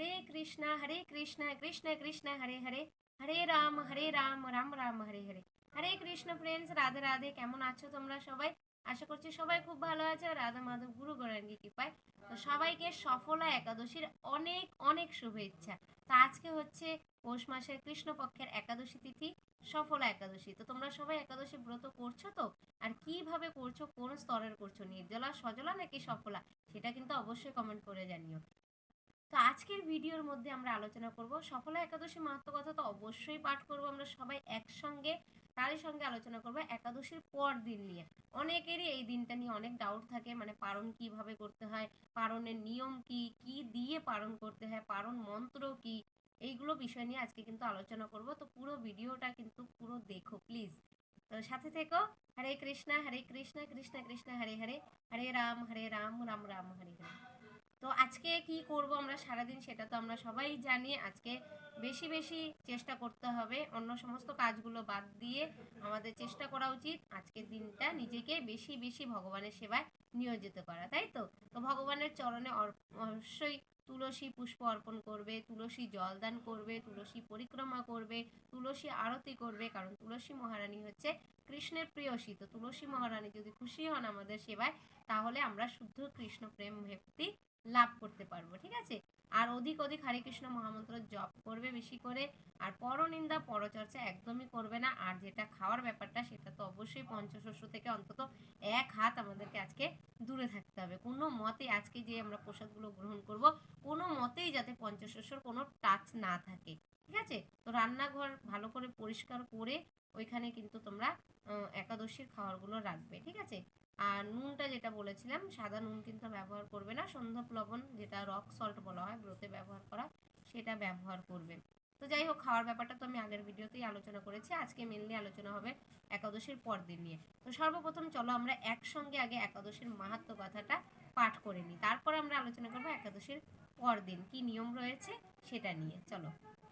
হরে Krishna Hare Krishna Krishna Krishna, Hare Hare. Hare Ram Hare Ram Ram Ram, Hare Hare. Hare Krishna friends Radhe Radhe. কেমন আছো তোমরা সবাই? আশা করছি সবাই খুব ভালো আছে। রাধা মাধব, গুরু গৌরাঙ্গী কৃপায়। তো সবাইকে সফলা একাদশীর অনেক অনেক শুভেচ্ছা। তো আজকে হচ্ছে পৌষ মাসের কৃষ্ণপক্ষের একাদশী তিথি, সফলা একাদশী। তো তোমরা সবাই একাদশী ব্রত করছ তো? আর কীভাবে করছ? কোন স্তরের করছ? নির্জলা, সজলা নাকি সফলা? সেটা কিন্তু অবশ্যই কমেন্ট করে জানিও। তো আজকের ভিডিওর মধ্যে আমরা আলোচনা করব। সফলা একাদশী মাহাত্ম কথা তো অবশ্যই পাঠ করব। আমরা সবাই একসঙ্গে, তারই সঙ্গে আলোচনা করব একাদশীর পর দিন নিয়ে। অনেকেরই এই দিনটা নিয়ে অনেক ডাউট থাকে মানে পালন কীভাবে করতে হয় পালনের নিয়ম কি কি দিয়ে পালন করতে হয় পালন মন্ত্র কি, এইগুলো বিষয় নিয়ে আজকে কিন্তু আলোচনা করব। তো পুরো ভিডিওটা কিন্তু পুরো দেখো প্লিজ তো সাথে থেকো, হরে কৃষ্ণা, হরে কৃষ্ণ কৃষ্ণ কৃষ্ণ, হরে হরে হরে রাম হরে রাম রাম রাম, হরে হরে তো আজকে কি করব আমরা সারাদিন সেটা তো আমরা সবাই জানি। আজকে বেশি বেশি চেষ্টা করতে হবে। অন্য সমস্ত কাজগুলো বাদ দিয়ে আমাদের চেষ্টা করা উচিত। আজকের দিনটা নিজেকে বেশি বেশি ভগবানের সেবায় নিয়োজিত করা, তাই তো? তো ভগবানের চরণে অবশ্যই তুলসী পুষ্প অর্পণ করবে, তুলসী জলদান করবে, তুলসী পরিক্রমা করবে, তুলসী আরতি করবে, কারণ তুলসী মহারানী হচ্ছে কৃষ্ণের প্রিয়সী। তো তুলসী মহারানী যদি খুশি হন আমাদের সেবায়, তাহলে আমরা শুদ্ধ কৃষ্ণ প্রেম ভক্তি লাভ করতে পারব, ঠিক আছে? আর অধিক অধিক হরে কৃষ্ণ মহামন্ত্র জপ করবে বেশি করে, আর পরনিন্দা, পরচর্চা একদমই করবে না। আর যেটা খাওয়ার ব্যাপারটা, সেটা তো অবশ্যই পঞ্চশস্য থেকে অন্তত এক হাত আমাদেরকে আজকে দূরে থাকতে হবে। কোনো মতে আজকে যে আমরা প্রসাদগুলো গ্রহণ করব, কোনো মতেই যাতে পঞ্চশস্যর কোনো টাচ না থাকে, ঠিক আছে? তো রান্নাঘর ভালো করে পরিষ্কার করে ওইখানে কিন্তু তোমরা একাদশীর খাবারগুলো রাখবে, ঠিক আছে? আর নুনটা যেটা বলেছিলাম, সাদা নুন কিন্তু ব্যবহার করবে না। সন্ধ্যা প্লবন যেটা রক সল্ট বলা হয়, ব্রতে ব্যবহার করা, সেটা ব্যবহার করবে। তো যাই হোক, খাওয়ার ব্যাপারটা তো আমি আগের ভিডিওতেই আলোচনা করেছি। আজকে মেনলি আলোচনা হবে একাদশীর পর দিন নিয়ে। তো সর্বপ্রথম চলো আমরা একসঙ্গে আগে একাদশীর মাহাত্ম কথাটা পাঠ করে নিই। তারপর আমরা আলোচনা করব একাদশীর পর দিন কি নিয়ম রয়েছে সেটা নিয়ে। চলো।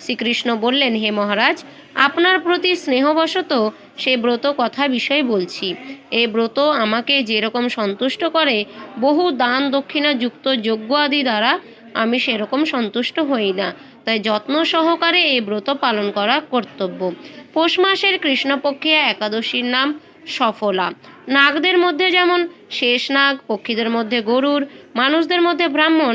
শ্রীকৃষ্ণ বললেন, হে মহারাজ, আপনার প্রতি স্নেহবশত সে ব্রত কথা বিষয় বলছি। এই ব্রত আমাকে যেরকম সন্তুষ্ট করে, বহু দান দক্ষিণা যুক্ত যজ্ঞ আদি দ্বারা আমি সেরকম সন্তুষ্ট হই না। তাই যত্ন সহকারে এই ব্রত পালন করা কর্তব্য। পৌষ মাসের কৃষ্ণপক্ষে একাদশীর নাম সফলা। নাগদের মধ্যে যেমন শেষ নাগ, পক্ষীদের মধ্যে গরুর, মানুষদের মধ্যে ব্রাহ্মণ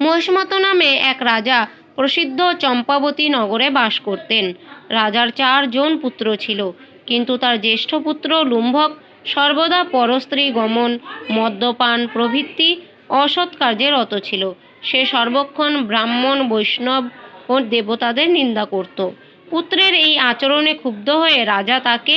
মহিষ্মত নামে এক রাজা প্রসিদ্ধ চম্পাবতী নগরে বাস করতেন। রাজার চারজন পুত্র ছিল, কিন্তু তার জ্যেষ্ঠ পুত্র লুম্ভক, সর্বদা পরস্ত্রী গমন, মদ্যপান প্রভৃতি অসৎ কার্যে রত ছিল। সে সর্বক্ষণ ব্রাহ্মণ, বৈষ্ণব ও দেবতাদের নিন্দা করত। পুত্রের এই আচরণে ক্ষুব্ধ হয়ে রাজা তাকে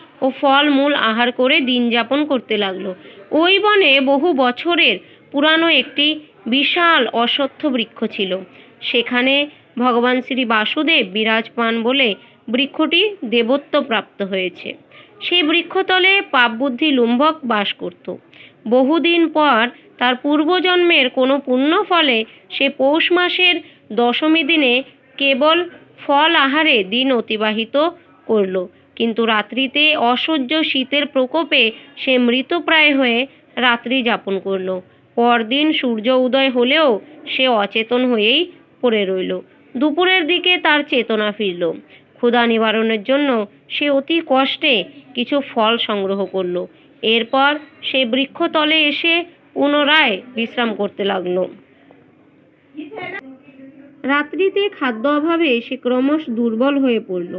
ও ফলমূল আহার করে দিন যাপন করতে লাগল। ওই বনে বহু বছরের পুরানো একটি বিশাল অশ্বত্থ বৃক্ষ ছিল। সেখানে ভগবান শ্রী বাসুদেব বিরাজমান বলে বৃক্ষটি দেবত্ব প্রাপ্ত হয়েছে। সেই বৃক্ষতলে পাপবুদ্ধি লুম্বক বাস করত। বহুদিন পর তার পূর্বজন্মের কোনো পুণ্য ফলে সে পৌষ মাসের দশমী দিনে কেবল ফল আহারে দিন অতিবাহিত করল। কিন্তু রাত্রিতে অসহ্য শীতের প্রকোপে সে মৃতপ্রায় হয়ে রাত্রি যাপন করল। পরদিন সূর্য উদয় হলেও সে অচেতন হয়েই পড়ে রইল। দুপুরের দিকে তার চেতনা ফিরল। ক্ষুধা নিবারণের জন্য সে অতি কষ্টে কিছু ফল সংগ্রহ করল। এরপর সে বৃক্ষতলে এসে পুনরায় বিশ্রাম করতে লাগল। রাত্রিতে খাদ্য অভাবে সে ক্রমশ দুর্বল হয়ে পড়ল।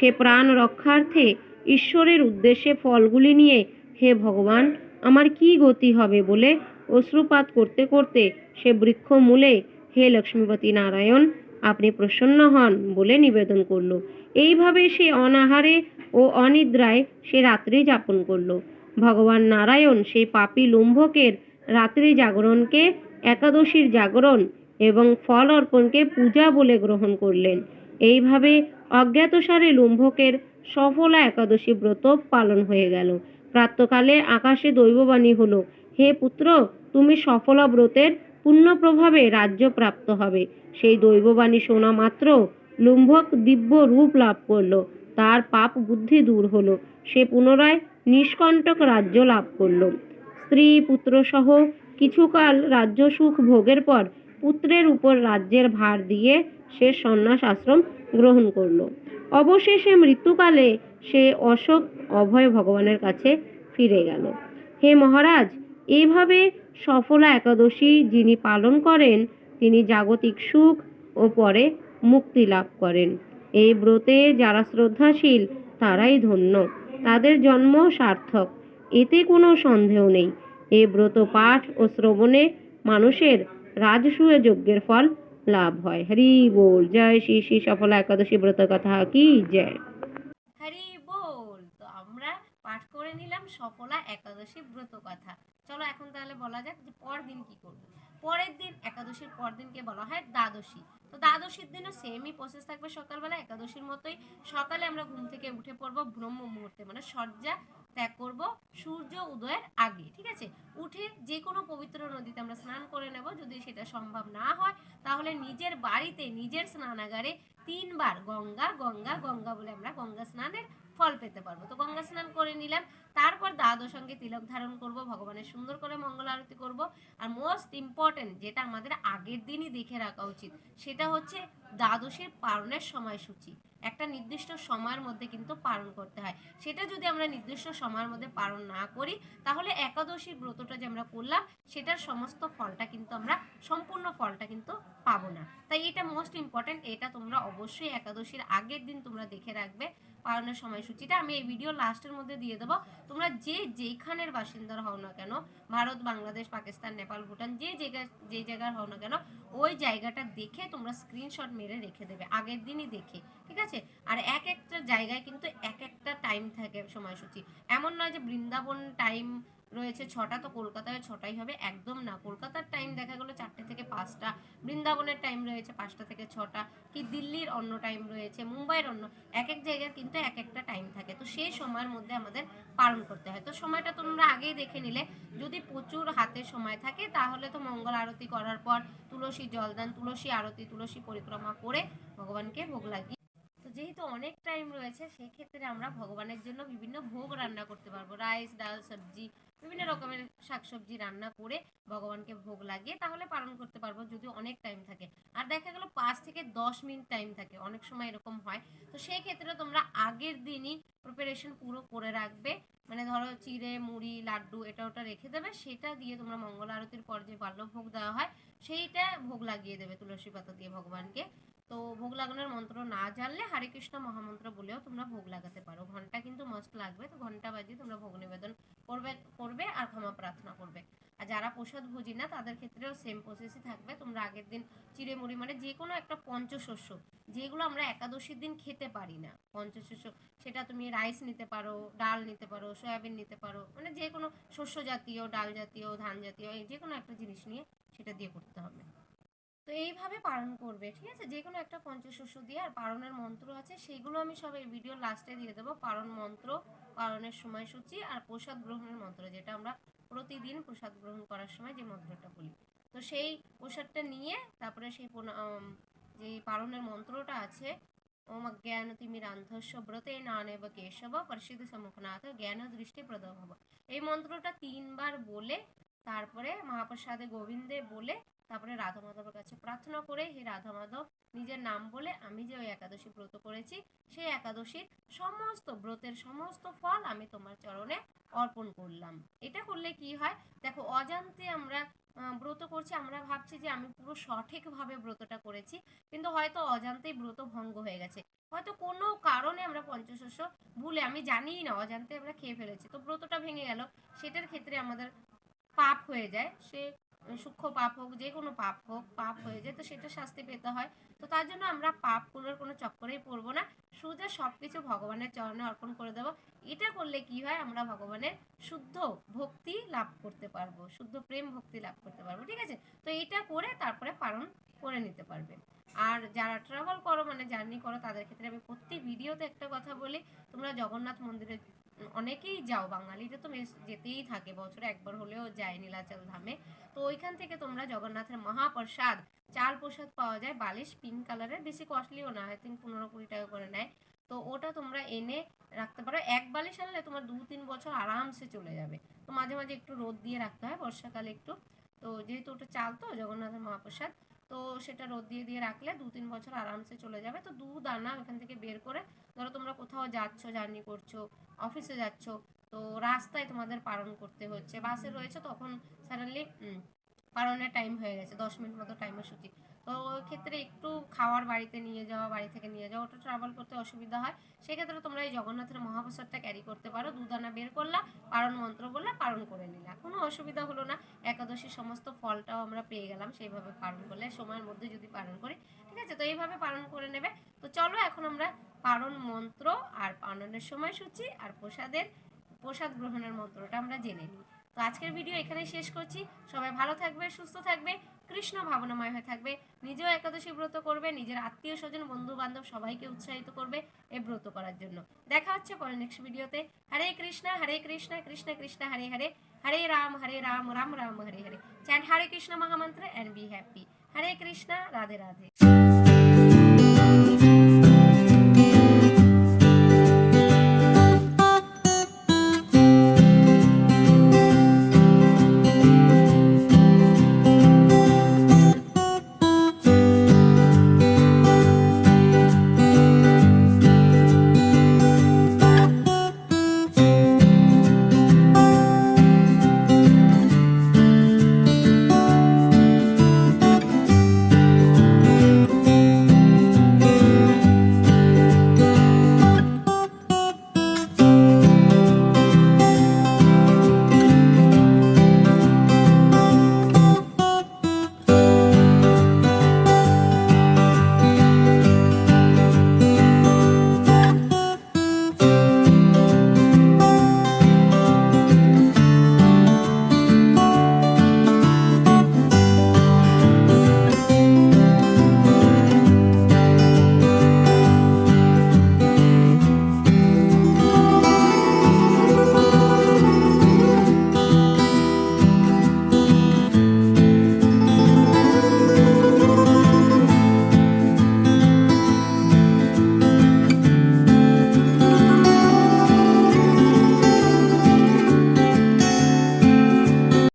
সে প্রাণ রক্ষার্থে ঈশ্বরের উদ্দেশ্যে ফলগুলি নিয়ে, হে ভগবান, আমার কি গতি হবে? বলে অশ্রুপাত করতে করতে সে বৃক্ষ মূলে হে লক্ষ্মীপতি নারায়ণ, আপনি প্রসন্ন হন বলে নিবেদন করল। এইভাবে সে অনাহারে ও অনিদ্রায় সে রাত্রি যাপন করল। ভগবান নারায়ণ সেই পাপী লুম্ভকের রাত্রি জাগরণকে, একাদশীর জাগরণ এবং ফল অর্পণকে পূজা বলে গ্রহণ করলেন। এইভাবে অজ্ঞাতসারে লুম্ভকের সফলা একাদশী ব্রত পালন হয়ে গেল। প্রাতকালে আকাশে দৈববাণী হলো, হে পুত্র, তুমি সফলা ব্রতের পুণ্য প্রভাবে রাজ্য প্রাপ্ত হবে। সেই দৈববাণী শোনা মাত্র লুম্ভক দিব্য রূপ লাভ করল। তার পাপ বুদ্ধি দূর হলো। সে পুনরায় নিষ্কণ্টক রাজ্য লাভ করল। স্ত্রী, পুত্র সহ কিছুকাল রাজ্য সুখ ভোগের পর পুত্রের উপর রাজ্যের ভার দিয়ে সে সন্ন্যাস আশ্রম গ্রহণ করল। অবশেষে মৃত্যুকালে সে অশোক অভয় ভগবানের কাছে ফিরে গেল। হে মহারাজ এইভাবে সফলা একাদশী যিনি পালন করেন, তিনি জাগতিক সুখ ও পরে মুক্তি লাভ করেন। এই ব্রতে যারা শ্রদ্ধাশীল, তারাই ধন্য। তাদের জন্ম সার্থক, এতে কোনো সন্দেহ নেই। এই ব্রত পাঠ ও শ্রবণে মানুষের রাজসূয় যজ্ঞের ফল লাভ হয়। হরি বল। জয় শ্রী শ্রী সফলা একাদশী ব্রত কথা কি? জয়। হরি বল। তো আমরা পাঠ করে নিলাম সফলা একাদশী ব্রত কথা। চলো এখন তাহলে বলা যাক যে পরদিন কি করব। পরের দিন, একাদশীর পরদিনকে বলা হয় দ্বাদশী। তো দ্বাদশীর দিনও সেমই প্রসেস থাকবে সকালবেলা। একাদশীর মতোই সকালে আমরা ঘুম থেকে উঠে পড়ব, ব্রহ্ম মুহূর্তে মানে সজ্জা ত্যাগ করব, সূর্য উদয়ের আগে, ঠিক আছে? উঠে যে কোনো পবিত্র নদীতে আমরা স্নান করে নেব। যদি সেটা সম্ভব না হয়, তাহলে নিজের বাড়িতে, নিজের স্নানাগারে তিনবার গঙ্গা গঙ্গা গঙ্গা বলে আমরা গঙ্গা স্নানের ফল পেতে পারব। তো গঙ্গা স্নান করে নিলাম। তারপর দ্বাদশ সঙ্গে তিলক ধারণ করব, ভগবানের সুন্দর করে মঙ্গল আরতি করব। আর মোস্ট ইম্পর্টেন্ট যেটা আমাদের আগের দিনই দেখে রাখা উচিত, সেটা হচ্ছে দ্বাদশের পালনের সময়সূচি। একটা নির্দিষ্ট সময়ের মধ্যে কিন্তু পালন করতে হয়। সেটা যদি আমরা নির্দিষ্ট সময়ের মধ্যে পালন না করি, তাহলে একাদশীর ব্রতটা যে আমরা করলাম, সেটার সমস্ত ফলটা কিন্তু আমরা, সম্পূর্ণ ফলটা কিন্তু পাবো না। তাই এটা মোস্ট ইম্পর্টেন্ট এটা তোমরা অবশ্যই একাদশীর আগের দিন তোমরা দেখে রাখবে পালনের সময়সূচিটা। আমি এই ভিডিও লাস্টের মধ্যে দিয়ে দেবো। তোমরা যে যেখানের বাসিন্দার হও না কেন, ভারত, বাংলাদেশ, পাকিস্তান, নেপাল, ভুটান, যে জায়গা, যে জায়গার হও না কেন, ওই জায়গাটা দেখে তোমরা স্ক্রিনশট মেরে রেখে দেবে, আগের দিনই দেখে, ঠিক আছে? আর এক একটা জায়গায় কিন্তু এক একটা টাইম থাকে সময়সূচি। এমন নয় যে বৃন্দাবন টাইম রয়েছে, ছটা তো কলকাতায়, ছটাই হবে, একদম না। কলকাতার টাইম দেখা গেলো চারটে থেকে পাঁচটা, বৃন্দাবনের টাইম রয়েছে পাঁচটা থেকে ছটা, কি দিল্লির অন্য টাইম রয়েছে, মুম্বাইয়ের অন্য এক এক জায়গার কিন্তু এক একটা টাইম থাকে। তো সেই সময়ের মধ্যে আমাদের পালন করতে হয়। তো সময়টা তোমরা আগেই দেখে নিলে, যদি প্রচুর হাতে সময় থাকে, তাহলে তো মঙ্গল আরতি করার পর তুলসী জলদান, তুলসী আরতি, তুলসী পরিক্রমা করে ভগবানকে ভোগ লাগিয়ে যেহেতু অনেক টাইম রয়েছে সেই ক্ষেত্রে আমরা ভগবানের জন্য বিভিন্ন ভোগ রান্না করতে পারব। রাইস ডাল, সবজি, বিভিন্ন রকমের শাকসবজি রান্না করে ভগবানকে ভোগ লাগিয়ে তাহলে পালন করতে পারব যদি অনেক টাইম থাকে। আর দেখা গেল পাঁচ থেকে দশ মিনিট টাইম থাকে, অনেক সময় এরকম হয়। তো সেই ক্ষেত্রে তোমরা আগের দিনই প্রিপারেশন পুরো করে রাখবে। মানে ধরো চিড়ে, মুড়ি, লাড্ডু এটা ওটা রেখে দেবে, সেটা দিয়ে তোমরা মঙ্গল আরতির পর যে বাল্য ভোগ দেওয়া হয়, সেইটা ভোগ লাগিয়ে দেবে তুলসী পাতা দিয়ে ভগবানকে। তো ভোগ লাগানোর মন্ত্র না জানলে হরে কৃষ্ণ মহামন্ত্র বলেও তোমরা ভোগ লাগাতে পারো। ঘণ্টা কিন্তু মস্ত লাগবে। তো ঘণ্টা বাজিয়ে তোমরা ভোগ নিবেদন করবে করবে আর ক্ষমা প্রার্থনা করবে। আর যারা প্রসাদ ভোজি না, তাদের ক্ষেত্রেও সেম প্রসেসই থাকবে। তোমরা আগের দিন চিড়ে মুড়ি মানে যে কোনো একটা পঞ্চশস্য, যেগুলো আমরা একাদশীর দিন খেতে পারি না। পঞ্চশস্য, সেটা তুমি রাইস নিতে পারো, ডাল নিতে পারো, সয়াবিন নিতে পারো মানে যে কোনো শস্য জাতীয়, ডাল জাতীয়, ধান জাতীয়, এই যে কোনো একটা জিনিস নিয়ে সেটা দিয়ে করতে হবে। তো এইভাবে পালন করবে, ঠিক আছে? যে কোনো একটা পঞ্চশস্য দিয়ে আর পালনের মন্ত্র আছে সেইগুলো আমি সব এই ভিডিও লাস্টে দিয়ে দেবো। পালন মন্ত্র, পালনের সময়সূচি আর প্রসাদ গ্রহণের মন্ত্র, যেটা আমরা প্রতিদিন প্রসাদ গ্রহণ করার সময় যে মন্ত্রটা বলি। তো সেই প্রসাদটা নিয়ে তারপরে সেই যে পালনের মন্ত্রটা আছে, ওম জ্ঞান তিমি রান্ধস্য ব্রতে নানেব কেশব পরিষিদ্ধ সম্মুখনাথ জ্ঞান দৃষ্টি প্রদ হব। এই মন্ত্রটা তিনবার বলে, তারপরে মহাপ্রসাদে গোবিন্দে বলে তারপরে রাধা মাধবের কাছে প্রার্থনা করে, হে রাধা মাধব, নিজের নাম বলে আমি যে ওই একাদশী ব্রত করেছি, সেই একাদশীর সমস্ত ব্রতের সমস্ত ফল আমি তোমার চরণে অর্পণ করলাম। এটা করলে কি হয়? দেখো, অজান্তে আমরা ব্রত করছি, আমরা ভাবছি যে আমি পুরো সঠিকভাবে ব্রতটা করেছি, কিন্তু হয়তো অজান্তেই ব্রত ভঙ্গ হয়ে গেছে। হয়তো কোনো কারণে আমরা পঞ্চশস্য ভুলে, আমি জানিই না, অজান্তে আমরা খেয়ে ফেলেছি। তো ব্রতটা ভেঙে গেল, সেটার ক্ষেত্রে আমাদের পাপ হয়ে যায়। সে সূক্ষ্ম পাপ হোক, যে কোনো পাপ হোক, পাপ হয়ে যায়, তো সেটা শাস্তি পেতে হয়। তো তার জন্য আমরা পাপগুলোর কোনো চক্করেই পড়ব না। সোজা সব কিছু ভগবানের চরণে অর্পণ করে দেবো। এটা করলে কি হয়? আমরা ভগবানের শুদ্ধ ভক্তি লাভ করতে পারব, শুদ্ধ প্রেম ভক্তি লাভ করতে পারব, ঠিক আছে? তো এটা করে তারপরে পালন করে নিতে পারবে। আর যারা ট্রাভেল করো মানে জার্নি করো, তাদের ক্ষেত্রে আমি প্রত্যেক ভিডিওতে একটা কথা বলি। তোমরা জগন্নাথ মন্দিরে অনেকেই যাও, বাঙালিরা তো যেতেই থাকে, বছরে একবার হলেও যায় নীলাচল ধামে। তো ওইখান থেকে তোমরা জগন্নাথের মহাপ্রসাদ, চাল প্রসাদ পাওয়া যায়, বালিশ পিঙ্ক কালারের বেশি কস্টলিও না, আই থিঙ্ক পনেরো কুড়ি টাকা করে নেয়। তো ওটা তোমরা এনে রাখতে পারো। এক বালিশ আনলে তোমার দু তিন বছর আরামসে চলে যাবে। তো মাঝে মাঝে একটু রোদ দিয়ে রাখতে হয়, বর্ষাকালে একটু। তো যেহেতু ওটা চাল তো, জগন্নাথের মহাপ্রসাদ। তো সেটা রোদ দিয়ে দিয়ে রাখলে দু তিন বছর আরামসে চলে যাবে। তো দু দানা ওখান থেকে বের করে ধরো তোমরা কোথাও যাচ্ছ, জার্নি করছ, অফিসে যাচ্ছ, তো রাস্তায় তোমাদের পালন করতে হচ্ছে। বাসে রয়েছে তখন সাডেনলি পালনের টাইম হয়ে গেছে, দশ মিনিট মতো টাইমের সূচি তো ক্ষেত্রে একটু খাওয়ার বাড়িতে নিয়ে যাওয়া, বাড়ি থেকে নিয়ে যাওয়া, ওটা ট্রাভেল করতে অসুবিধা হয়। সেক্ষেত্রে তোমরা এই জগন্নাথের মহাপ্রসাদটা ক্যারি করতে পারো। দুদানা বের করলা, পারণ মন্ত্র বললে পালন করে নিলা। কোনো অসুবিধা হলো না। একাদশীর সমস্ত ফলটাও আমরা পেয়ে গেলাম সেইভাবে পালন করলে। সময়ের মধ্যে যদি পালন করি, ঠিক আছে? তো এইভাবে পালন করে নেবে। তো চলো এখন আমরা পারণ মন্ত্র আর পালনের সময়সূচি আর প্রসাদের, প্রসাদ গ্রহণের মন্ত্রটা আমরা জেনে নিই। তো আজকের ভিডিও এখানে শেষ করছি। সবাই ভালো থাকবে, সুস্থ থাকবে। কৃষ্ণ ভাবনাময় হয়ে থাকবে। নিজেও একাদশী ব্রত করবে, নিজের আত্মীয় স্বজন বন্ধু বান্ধব সবাইকে উৎসাহিত করবে এই ব্রত করার জন্য। দেখা হচ্ছে পরে নেক্সট ভিডিওতে। হরে কৃষ্ণ হরে কৃষ্ণ কৃষ্ণ কৃষ্ণ, হরে হরে। হরে রাম হরে রাম রাম রাম, হরে হরে। চ্যান্ট হরে কৃষ্ণ মহামন্ত্র and be happy Hare Krishna, Radhe Radhe.